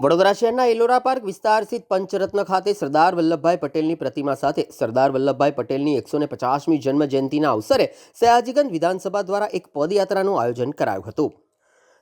વડોદરા શહેરના એલોરા પાર્ક વિસ્તાર સ્થિત પંચરત્ન ખાતે સરદાર વલ્લભભાઈ પટેલની પ્રતિમા સાથે સરદાર વલ્લભભાઈ પટેલની એકસો ને પચાસમી જન્મ જયંતિના અવસરે સયાજીગંજ વિધાનસભા દ્વારા એક પદયાત્રાનું આયોજન કરાયું હતું.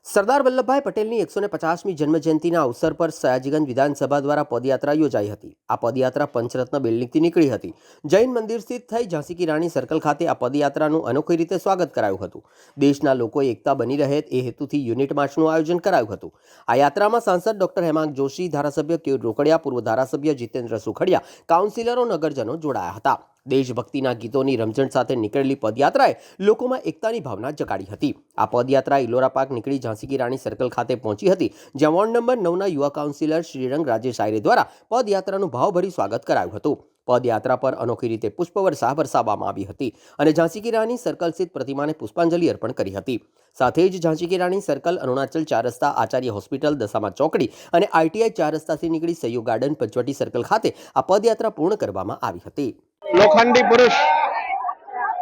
સરદાર વલ્લભભાઈ પટેલની એકસો ને પચાસમી જન્મજયંતિના અવસર પર સયાજીગંજ વિધાનસભા દ્વારા પદયાત્રા યોજાઈ હતી. આ પદયાત્રા પંચરત્ન બિલ્ડિંગથી નીકળી હતી. જૈન મંદિર સ્થિત થઈ ઝાંસી કી રાણી સર્કલ ખાતે આ પદયાત્રાનું અનોખી રીતે સ્વાગત કરાયું હતું. દેશના લોકો એકતા બની રહે એ હેતુથી યુનિટ માર્ચનું આયોજન કરાયું હતું. આ યાત્રામાં સાંસદ ડોક્ટર હેમાંગ જોશી, ધારાસભ્ય કેયુર રોકડિયા, પૂર્વ ધારાસભ્ય જીતેન્દ્ર સુખડિયા, કાઉન્સિલરો, નગરજનો જોડાયા હતા. દેશભક્તિના ગીતોની રમઝણ સાથે નીકળેલી પદયાત્રાએ લોકોમાં એકતાની ભાવના જગાડી હતી. આ પદયાત્રા ઇલોરા પાર્ક નીકળી ઝાંસી કી રાણી સર્કલ ખાતે પહોંચી હતી, જ્યાં વોર્ડ નંબર નવના યુવા કાઉન્સિલર શ્રીરંગ રાજેશ આયરે દ્વારા પદયાત્રાનું ભાવભરી સ્વાગત કરાયું હતું. પદયાત્રા પર અનોખી રીતે પુષ્પવર્ષા વરસાવવામાં આવી હતી અને ઝાંસી કી રાણી સર્કલ સ્થિત પ્રતિમાને પુષ્પાંજલિ અર્પણ કરી હતી. સાથે જ ઝાંસી કી રાણી સર્કલ અરુણાચલ ચાર રસ્તા આચાર્ય હોસ્પિટલ દશામા ચોકડી અને આઈટીઆઈ ચાર રસ્તાથી નીકળી સહયોગ ગાર્ડન પંચવટી સર્કલ ખાતે આ પદયાત્રા પૂર્ણ કરવામાં આવી હતી. લોખંડી પુરુષ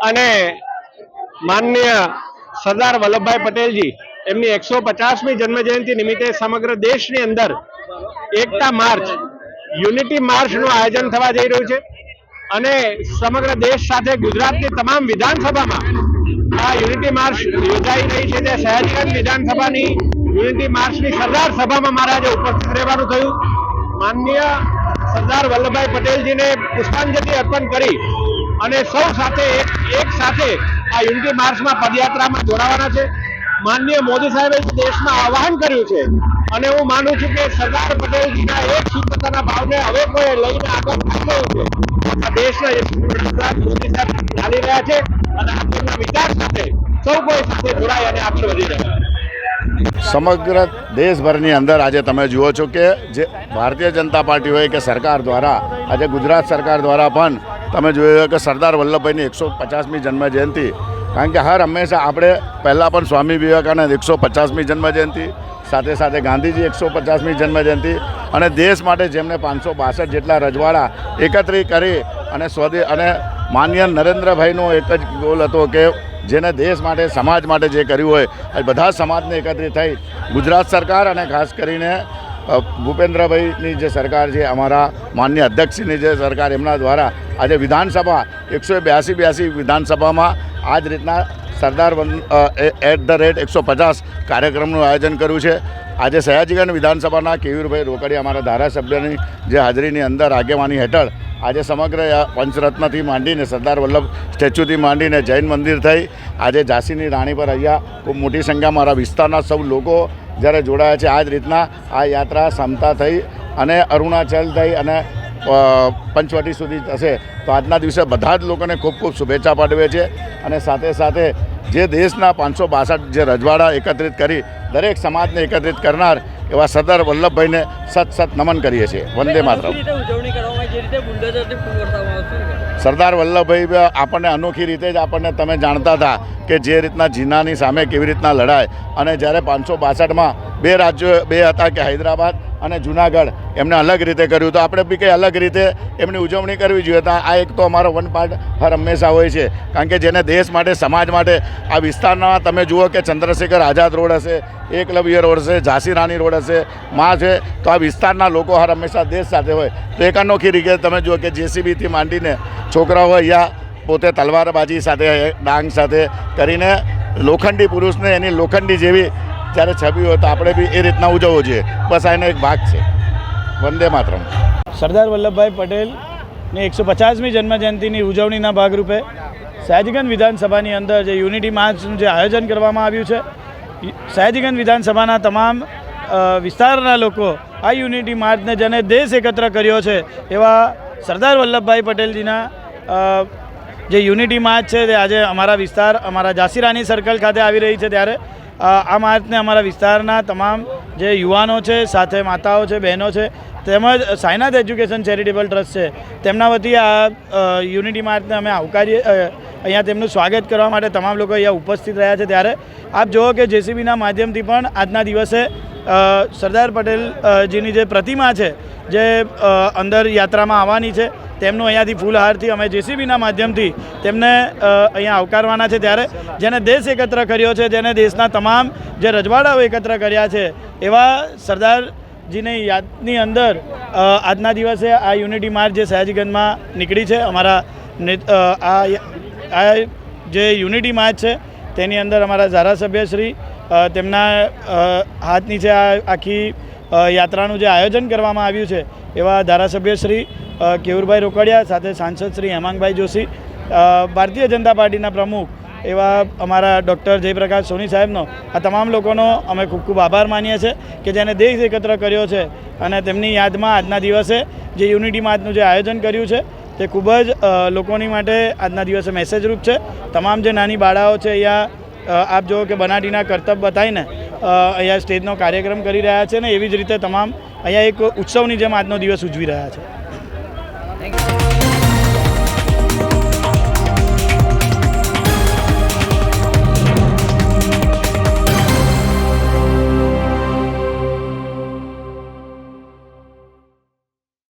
અને માનનીય સરદાર વલ્લભભાઈ પટેલજી, એમની એકસો પચાસમી જન્મજયંતિ નિમિત્તે સમગ્ર દેશની અંદર એકતા માર્ચ, યુનિટી માર્ચનું આયોજન થવા જઈ રહ્યું છે અને સમગ્ર દેશ સાથે ગુજરાતની તમામ વિધાનસભામાં આ યુનિટી માર્ચ યોજાઈ રહી છે. તે સહેજગંજ વિધાનસભાની યુનિટી માર્ચની સરદાર સભામાં મારે આજે ઉપસ્થિત રહેવાનું થયું. માનનીય સરદાર વલ્લભભાઈ પટેલજીને પુષ્પાંજલિ અર્પણ કરી અને સૌ સાથે એક સાથે આ યુનિટી માર્ચમાં પદયાત્રામાં જોડાવાના છે. માનનીય મોદી સાહેબે દેશમાં આહવાન કર્યું છે અને હું માનું છું કે સરદાર પટેલજીના એક શુદ્ધતાના ભાવને હવે કોઈ લઈને આગળ રહ્યું છે આ દેશના એક મોદી સાહેબ ચાલી રહ્યા છે અને આપણના વિચાર સાથે સૌ કોઈ સાથે જોડાઈ અને આગળ વધી રહ્યા છે સમગ્ર દેશભરની અંદર આજે તમે જુઓ છો કે જે ભારતીય જનતા પાર્ટી હોય કે સરકાર દ્વારા, આજે ગુજરાત સરકાર દ્વારા પણ તમે જોયું કે સરદાર વલ્લભભાઈની એકસો પચાસમી જન્મ જયંતિ કારણ કે હર હંમેશા આપણે પહેલાં પણ સ્વામી વિવેકાનંદ એકસો પચાસમી જન્મ જયંતિ સાથે સાથે ગાંધીજી એકસો પચાસમી જન્મ જયંતિ અને દેશ માટે જેમને પાંચસો બાસઠ જેટલા રજવાડા એકત્રિત કરી અને સ્વદે અને માન્ય નરેન્દ્રભાઈનો એક જ ગોલ હતો કે જેને દેશ માટે, સમાજ માટે જે કર્યું હોય એ બધા સમાજને એકત્રિત થઈ ગુજરાત સરકાર અને ખાસ કરીને ભૂપેન્દ્રભાઈની જે સરકાર છે, અમારા માન્ય અધ્યક્ષની જે સરકાર, એમના દ્વારા આજે વિધાનસભા, એકસો બ્યાસી બ્યાસી વિધાનસભામાં આ જ રીતના સરદાર એટ ધ રેટ એકસો પચાસ કાર્યક્રમનું આયોજન કર્યું છે. આજે સયાજીગંજ વિધાનસભાના કેયુરભાઈ રોકડિયા, અમારા ધારાસભ્યની જે હાજરીની અંદર આગેવાની હેઠળ આજે સમગ્ર પંચરત્નથી માંડીને સરદાર વલ્લભ સ્ટેચ્યુથી માંડીને જૈન મંદિર થઈ, આજે ઝાંસીની રાણી પર અહીંયા ખૂબ મોટી સંખ્યામાં મારા વિસ્તારના સૌ લોકો જ્યારે જોડાયા છે આ જ રીતના આ યાત્રા સમતા થઈ અને અરુણાચલ થઈ અને પંચવટી સુધી થશે તો આજના દિવસે બધા જ લોકોને ખૂબ ખૂબ શુભેચ્છા પાઠવે છે અને સાથે સાથે જે દેશના પાંચસો બાસઠ જે રજવાડા એકત્રિત કરી, દરેક સમાજને એકત્રિત કરનાર એવા સરદાર વલ્લભભાઈને સત સત નમન કરીએ છીએ. વંદે માતરમ. સરદાર વલ્લભભાઈ આપણને અનોખી રીતે જ આપણને તમે જાણતા હતા કે જે રીતના જીનાની સામે કેવી રીતના લડાય. અને જ્યારે પાંચસો બાસઠમાં બે રાજ્યો બે હતા કે હૈદરાબાદ અને જુનાગઢ એમને અલગ રીતે કર્યું. તો આપણે બી કંઈ અલગ રીતે એમની ઉજવણી કરવી જોઈએ. તો આ એક તો અમારો વન પાર્ટ હર હંમેશા હોય છે. કારણ કે જેને દેશ માટે, સમાજ માટે આ વિસ્તારના તમે જુઓ કે ચંદ્રશેખર આઝાદ રોડ હશે, એકલવ્ય રોડ હશે, ઝાંસી રાણી રોડ હશે, માં છે, તો આ વિસ્તારના લોકો હર હંમેશા દેશ સાથે હોય. તો એક અનોખી રીતે તમે જુઓ કે જેસીબીથી માંડીને છોકરાઓ અહીંયા પોતે તલવારબાજી સાથે, ડાંગ સાથે કરીને લોખંડી પુરુષને એની લોખંડી જેવી જ્યારે છબી હોય તો આપણે બી એ રીતના ઉજવવો જોઈએ. બસ આ એનો એક ભાગ છે. વંદે માતરમ. સરદાર વલ્લભભાઈ પટેલની એકસો પચાસમી જન્મજયંતિની ઉજવણીના ભાગરૂપે સયાજીગંજ વિધાનસભાની અંદર જે યુનિટી માર્ચનું જે આયોજન કરવામાં આવ્યું છે સયાજીગંજ વિધાનસભાના તમામ વિસ્તારના લોકો આ યુનિટી માર્ચને જેને દેશ એકત્ર કર્યો છે, એવા સરદાર વલ્લભભાઈ પટેલજીના જે યુનિટી માર્ચ છે તે આજે અમારા વિસ્તાર, અમારા ઝાંસી સર્કલ ખાતે આવી રહી છે ત્યારે આ માર્ચને અમારા વિસ્તારના તમામ જે યુવાનો છે, સાથે માતાઓ છે, બહેનો છે, તેમજ સાયનાથ એજ્યુકેશન ચેરિટેબલ ટ્રસ્ટ છે, તેમના વતી આ યુનિટી માર્ચને અમે આવકારીએ અહીંયા તેમનું સ્વાગત કરવા માટે તમામ લોકો અહીંયા ઉપસ્થિત રહ્યા છે ત્યારે. આપ જુઓ કે જેસીબીના માધ્યમથી પણ આજના દિવસે સરદાર પટેલજીની જે પ્રતિમા છે, જે અંદર યાત્રામાં આવવાની છે તેમનું અહીંયાથી ફૂલહારથી અમે જેસીબીના માધ્યમથી તેમને અહીંયા આવકારવાના છે ત્યારે જેને દેશ એકત્ર કર્યો છે જેને દેશના તમામ જે રજવાડાઓ એકત્ર કર્યા છે એવા સરદારજીની યાદની અંદર આજના દિવસે આ યુનિટી માર્ચ જે સયાજીગંજમાં નીકળી છે અમારા આ આ જે યુનિટી માર્ચ છે તેની અંદર અમારા ધારાસભ્યશ્રી તેમના હાથની હાથ નીચે આ આખી યાત્રાનું જે આયોજન કરવામાં આવ્યું છે એવા ધારાસભ્ય શ્રી અ, કેવુરભાઈ રોકડિયા સાથે સાંસદ શ્રી હેમાંગભાઈ જોશી. ભારતીય જનતા પાર્ટીના પ્રમુખ એવા અમારા ડૉક્ટર જયપ્રકાશ સોની સાહેબનો આ તમામ લોકોનો અમે ખૂબ ખૂબ આભાર માનીએ છીએ કે જેને દેશ એકત્ર કર્યો છે અને તેમની યાદમાં આજના દિવસે જે યુનિટી માર્ચનું જે આયોજન કર્યું છે તે ખૂબ જ લોકોની માટે આજના દિવસે મેસેજરૂપ છે. તમામ જે નાની બાળાઓ છે અહીંયા આપ જુઓ કે બનાટીના કરતબ બતાવીને અહીંયા સ્ટેજનો કાર્યક્રમ કરી રહ્યા છે ને એવી જ રીતે તમામ અહીંયા એક ઉત્સવની જેમ આજનો દિવસ ઉજવી રહ્યા છે.